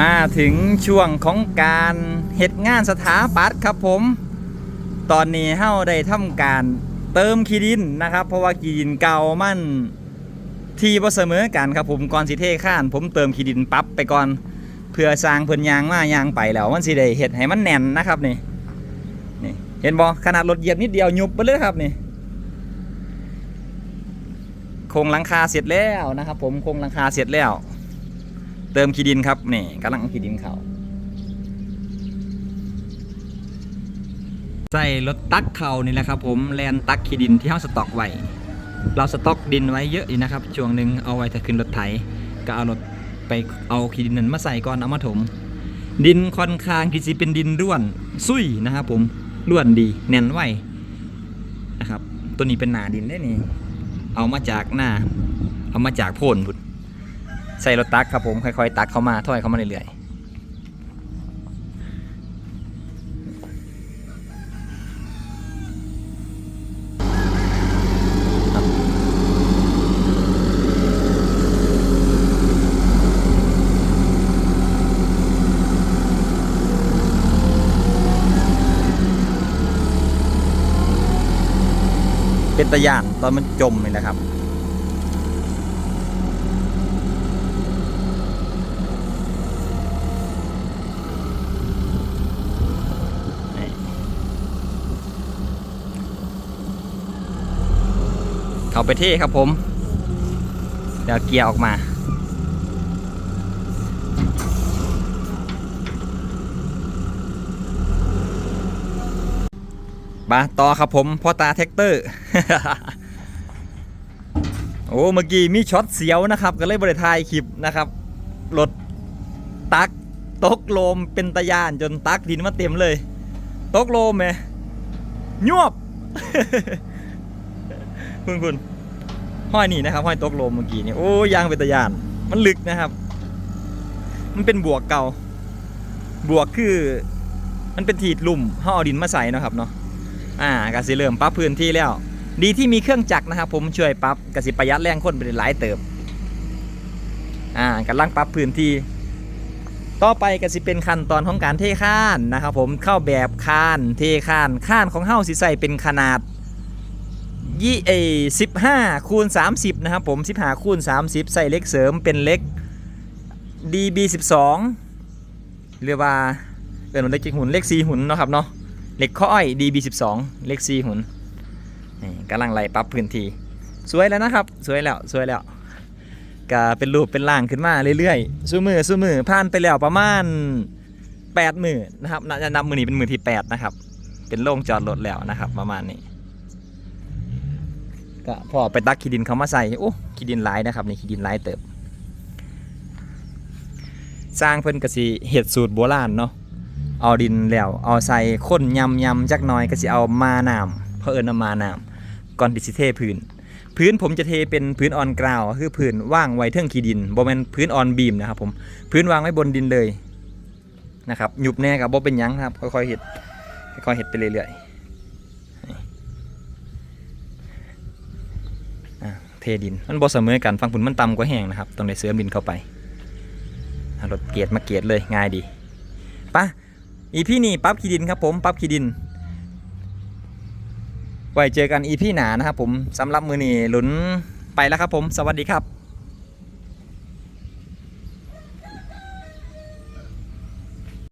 มาถึงช่วงของการเฮ็ดงานสถาปัตย์ครับผม ตอนนี้เฮาได้ทำการเติมขีดินนะครับ เพราะว่าขีดินเก่ามันทีบ่เสมอกันครับผมก่อนสิเทข้าน ผมเติมขีดินปรับไปก่อน เพื่อสร้างเพิ่นยางมายางไปแล้วมันสิได้เฮ็ดให้มันแน่นนะครับนี่นี่เห็นบ่ขนาดรถเหยียบนิดเดียวยุบไปเลยครับนี่โครงหลังคาเสร็จแล้วนะครับ ผมโครงหลังคาเสร็จแล้ว เติมขี้ดินครับนี่กำลังขี้ดินเขาใส่รถตักเขานี่แหละครับ ผมแลนตักขี้ดินที่เฮาสต็อกไว้เราสต็อกดินไว้เยอะอยู่นะครับช่วงหนึ่งเอาไว้ถ้าขึ้นรถไถก็เอารถไปเอาขี้ดินนั้นมาใส่ก่อนเอามาถม ดินค่อนข้างที่จะเป็นดินร่วนซุยนะครับผมร่วนดีแน่นไวนะครับ ตัวนี้เป็นหนาดินได้นี่เอามาจากหน้า เอามาจากโพนพุด ใส่รถตักครับผมค่อยๆตักเข้ามาถ้อยเข้ามาเรื่อยๆเป็นตะยานตอนมันจมนี่แหละครับ เขาไปเท่ครับผม เดี๋ยวเกียร์ออกมา มาต่อครับผมพ่อตาแท็กเตอร์ โอ้ เมื่อกี้มีช็อตเสียวนะครับ ก็เลยบริทายคลิปนะครับ รถตักตกโลมเป็นตะยานจนตักดินมาเต็มเลย ตกโลมไหมยวบ คุณคุณห้อยนี่นะครับ ห้อยตกลมเมื่อกี้นี่โอ้ยางเป็นตะยาน มันลึกนะครับ มันเป็นบวกเก่า บวกคือ มันเป็นถีดลุ่มห่เอาดินมาใส่เนาะครับเนาะอ่ากสิเริ่มปรับพื้นที่แล้ว ดีที่มีเครื่องจักรนะครับ ผมช่วยปรับกสิประหยัดแรงคนไปหลายเติบอ่ากำลังปรับพื้นที่ต่อไปก็สิเป็นขั้นตอนของการเทข้านนะครับผมเข้าแบบข้านเทข้านข้านของเฮ้าสิใส่เป็นขนาด ยี่เอสิบห้าคูณสามสิบนะครับผมสิบห้าคูณสามสิบใส่เล็กเสริมเป็นเล็ก DB สิบสองเรียกว่าเออเหล็กจีหุ่นเล็กสี่หุ่นเนาะครับเนาะเหล็กข้ออ้อย DB สิบสองเล็กสี่หุ่นนี่กำลังไล่ปรับพื้นที่สวยแล้วนะครับ สวยแล้วสวยแล้วก็เป็นรูปเป็นร่างขึ้นมาเรื่อยๆสู้มือสู้มือผ่านไปแล้วประมาณ8มือนะครับน่าจะนับมือนี้เป็นมือที่ 8 นะครับ เป็นโล่งจอดรถแล้วนะครับ ประมาณนี้ ก็พอไปตักขี้ดินเขามาใส่โอ้ขี้ดินหลายนะครับนี่ขี้ดินหลายเติบ สร้างเพิ่นกะสิเห็ดสูตรโบราณเนาะเอาดินแล้ว เอาใส่ข้นยำยำจักหน่อยก็สิเอามาน้ำเพราะเอิญเอามาน้ำก่อนดิสิเทพื้น พื้นผมจะเทเป็นพื้นออนกราวคือพื้นว่างไว้เทิงขี้ดินบ่แม่นพื้นออนบีมนะครับผมพื้นวางไว้บนดินเลยนะครับหยุบแน่กับบ่เป็นยังครับค่อยๆเห็ดค่อยๆเห็ดไปเรื่อยๆอะ เทดิน มันบ่เสมอกันฟังฝุ่นมันต่ำกว่าแห้งนะครับต้องได้เสริมดินเข้าไปรถเกียร์มาเกียร์เลยง่ายดีปะอีพี่นี่ปั๊บขี้ดินครับผมปั๊บขี้ดิน ไว้เจอกันอีพี่หนานะครับผมสำหรับมือนี่หลุนไปแล้วครับผม สวัสดีครับ